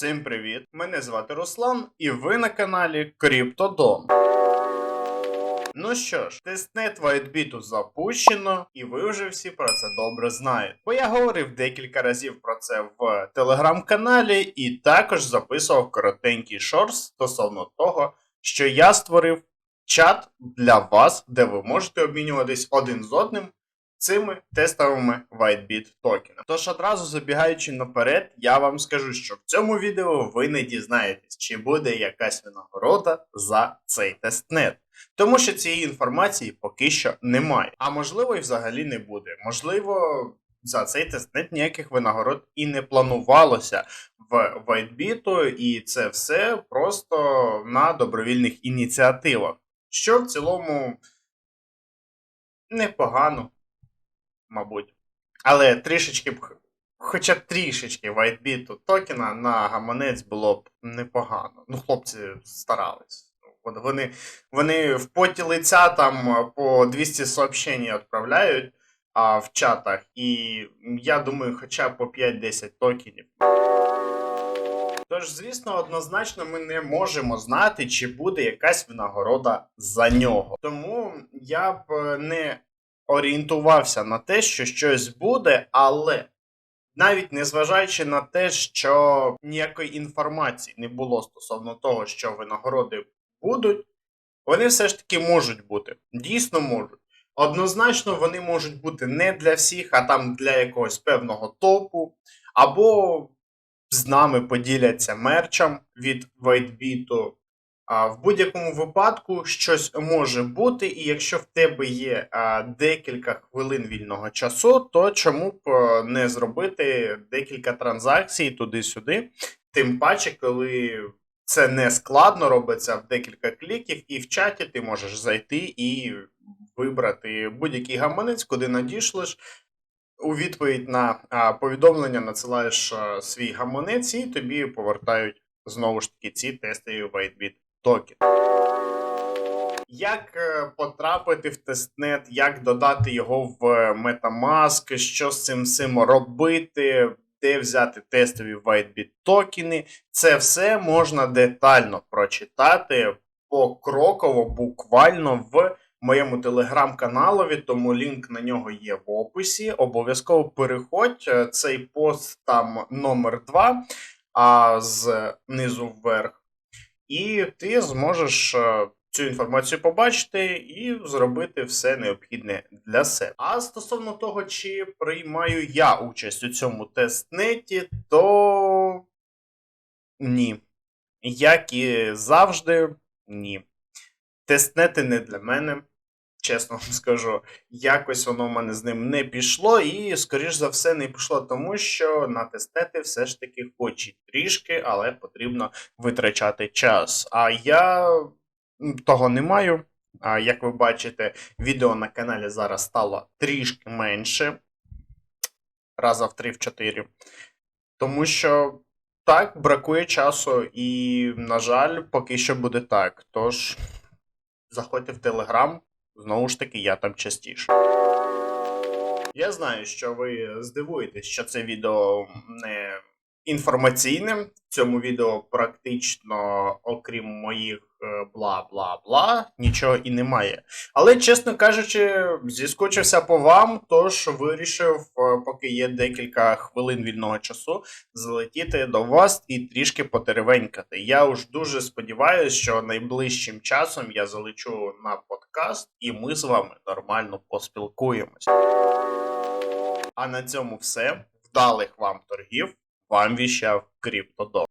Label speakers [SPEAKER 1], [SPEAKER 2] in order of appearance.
[SPEAKER 1] Всім привіт! Мене звати Руслан, і ви на каналі Криптодон. Ну що ж, тестнет WhiteBit запущено, і ви вже всі про це добре знаєте. Бо я говорив декілька разів про це в телеграм-каналі, і також записував коротенький шорс стосовно того, що я створив чат для вас, де ви можете обмінюватись один з одним цими тестовими WhiteBit токенами. Тож одразу забігаючи наперед, я вам скажу, що в цьому відео ви не дізнаєтесь, чи буде якась винагорода за цей тестнет. Тому що цієї інформації поки що немає. А можливо, і взагалі не буде. Можливо, за цей тестнет ніяких винагород і не планувалося в WhiteBit, і це все просто на добровільних ініціативах. Що в цілому непогано, мабуть. Але трішечки б, хоча б трішечки WhiteBit токена на гаманець було б непогано. Ну, хлопці старались. Вони, вони в поті лиця там по 200 сообщень відправляють а, в чатах, і я думаю, хоча б по 5-10 токенів. Тож, звісно, однозначно ми не можемо знати, чи буде якась винагорода за нього. Тому я б е, не орієнтувався на те, що щось буде, але навіть незважаючи на те, що ніякої інформації не було стосовно того, що винагороди будуть, вони все ж таки можуть бути. Дійсно можуть. Однозначно, вони можуть бути не для всіх, а там для якогось певного топу, або з нами поділяться мерчем від WhiteBit. В будь-якому випадку щось може бути, і якщо в тебе є декілька хвилин вільного часу, то чому б не зробити декілька транзакцій туди-сюди? Тим паче, коли це не складно робиться в декілька кліків, і в чаті ти можеш зайти і вибрати будь-який гаманець, куди надішлеш. У відповідь на повідомлення надсилаєш свій гаманець, і тобі повертають знову ж таки ці тестові WhiteBit токен. Як е, потрапити в тестнет, як додати його в Metamask, що з цим всім робити, де взяти тестові WhiteBit токени, це все можна детально прочитати покроково, буквально в моєму телеграм-каналові, тому лінк на нього є в описі. Обов'язково переходь. е, Цей пост там номер 2, а знизу вверх. І ти зможеш е, цю інформацію побачити і зробити все необхідне для себе. А стосовно того, чи приймаю я участь у цьому тестнеті, то ні. Як і завжди, ні. Тестнети не для мене. Чесно вам скажу, якось воно в мене з ним не пішло, і, скоріш за все, не пішло, тому що на тестнети все ж таки хоч і трішки, але потрібно витрачати час. А я того не маю. А як ви бачите, відео на каналі зараз стало трішки менше. Раза в 3-4. Тому що так, бракує часу, і, на жаль, поки що буде так. Тож, заходьте в Телеграм. Знову ж таки, я там частіше. Я знаю, що ви здивуєтесь, що це відео не інформаційне. В цьому відео практично, окрім моїх е, бла-бла-бла, нічого і немає. Але, чесно кажучи, зіскочився по вам, тож вирішив, е, поки є декілька хвилин вільного часу, залетіти до вас і трішки потеревенькати. Я уж дуже сподіваюся, що найближчим часом я залечу на подкаст, і ми з вами нормально поспілкуємось. А на цьому все. Вдалих вам торгів. Вам віщав Криптодом.